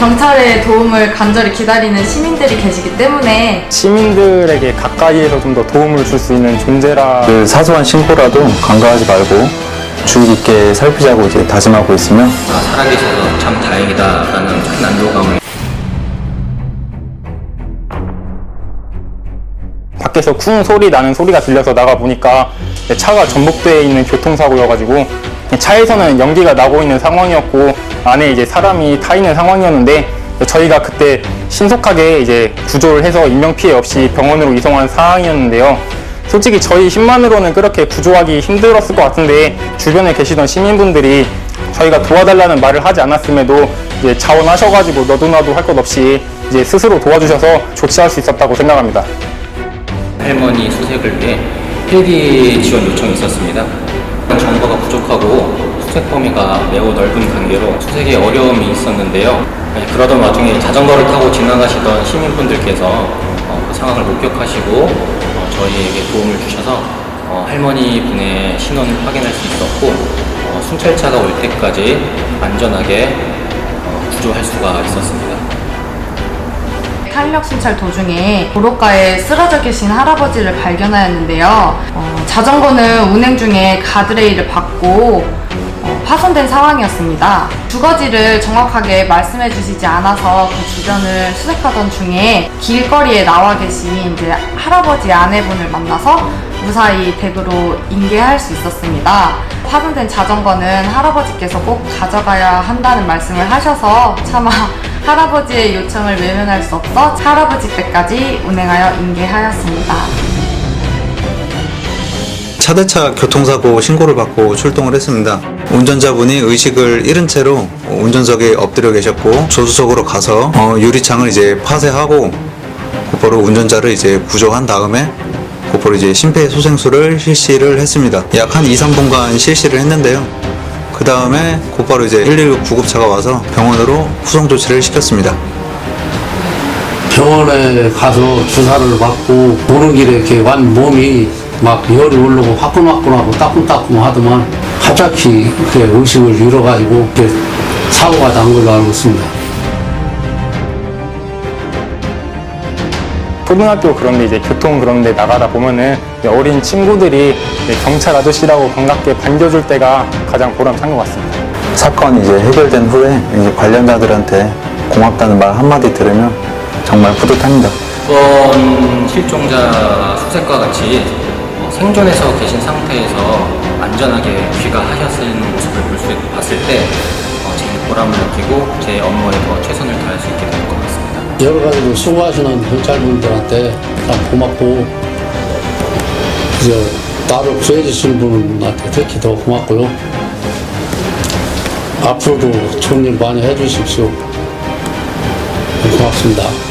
경찰의 도움을 간절히 기다리는 시민들이 계시기 때문에 시민들에게 가까이에서 좀 더 도움을 줄 수 있는 존재라 그 사소한 신고라도 간과하지 말고 주의 깊게 살피자고 이제 다짐하고 있으며 아, 살아계셔서 참 다행이다라는 큰 안도감을 밖에서 쿵 소리 나는 소리가 들려서 나가 보니까 차가 전복되어 있는 교통사고여가지고 차에서는 연기가 나고 있는 상황이었고 안에 이제 사람이 타 있는 상황이었는데 저희가 그때 신속하게 이제 구조를 해서 인명 피해 없이 병원으로 이송한 상황이었는데요. 솔직히 저희 힘만으로는 그렇게 구조하기 힘들었을 것 같은데 주변에 계시던 시민분들이 저희가 도와달라는 말을 하지 않았음에도 이제 자원하셔가지고 너도나도 할 것 없이 이제 스스로 도와주셔서 조치할 수 있었다고 생각합니다. 할머니 수색을 위해 헬기 지원 요청이 있었습니다. 정보가 부족하고 수색 범위가 매우 넓은 관계로 수색에 어려움이 있었는데요. 네, 그러던 와중에 자전거를 타고 지나가시던 시민분들께서 어, 그 상황을 목격하시고 어, 저희에게 도움을 주셔서 어, 할머니 분의 신원을 확인할 수 있었고 어, 순찰차가 올 때까지 안전하게 어, 구조할 수가 있었습니다. 탄력 순찰 도중에 도로가에 쓰러져 계신 할아버지를 발견하였는데요. 어, 자전거는 운행 중에 가드레일을 받고 어, 파손된 상황이었습니다. 주거지를 정확하게 말씀해 주시지 않아서 그 주변을 수색하던 중에 길거리에 나와 계신 이제 할아버지 아내분을 만나서 무사히 댁으로 인계할 수 있었습니다. 파손된 자전거는 할아버지께서 꼭 가져가야 한다는 말씀을 하셔서 차마 할아버지의 요청을 외면할 수 없어 할아버지 댁까지 운행하여 인계하였습니다. 차대차 교통사고 신고를 받고 출동을 했습니다. 운전자분이 의식을 잃은 채로 운전석에 엎드려 계셨고 조수석으로 가서 어, 유리창을 이제 파쇄하고 곧바로 운전자를 이제 구조한 다음에 곧바로 이제 심폐소생술을 실시를 했습니다. 약 한 2, 3분간 실시를 했는데요. 그 다음에 곧바로 이제 119 구급차가 와서 병원으로 후송 조치를 시켰습니다. 병원에 가서 주사를 맞고 오는 길에 이렇게 완 몸이 막 열이 오르고 화끈화끈하고 따끔따끔 하더만 갑자기 이렇게 의식을 잃어가지고 사고가 난 걸로 알고 있습니다. 초등학교 그런데 이제 교통 그런데 나가다 보면은 어린 친구들이 경찰 아저씨라고 반갑게 반겨줄 때가 가장 보람찬 것 같습니다. 사건이 이제 해결된 후에 이제 관련자들한테 고맙다는 말 한마디 들으면 정말 뿌듯합니다. 이번 실종자 수색과 같이 어, 생존해서 계신 상태에서 안전하게 귀가하셨는 모습을 볼 수, 봤을 때 어, 제일 보람을 느끼고 제 업무에 더 최선을 다할 수 있게 될 것 같습니다. 여러 가지로 수고하시는 경찰분들한테 참 고맙고 이제 나를 구해주신 분한테 특히 더 고맙고요. 앞으로도 좋은 일 많이 해주십시오. 고맙습니다.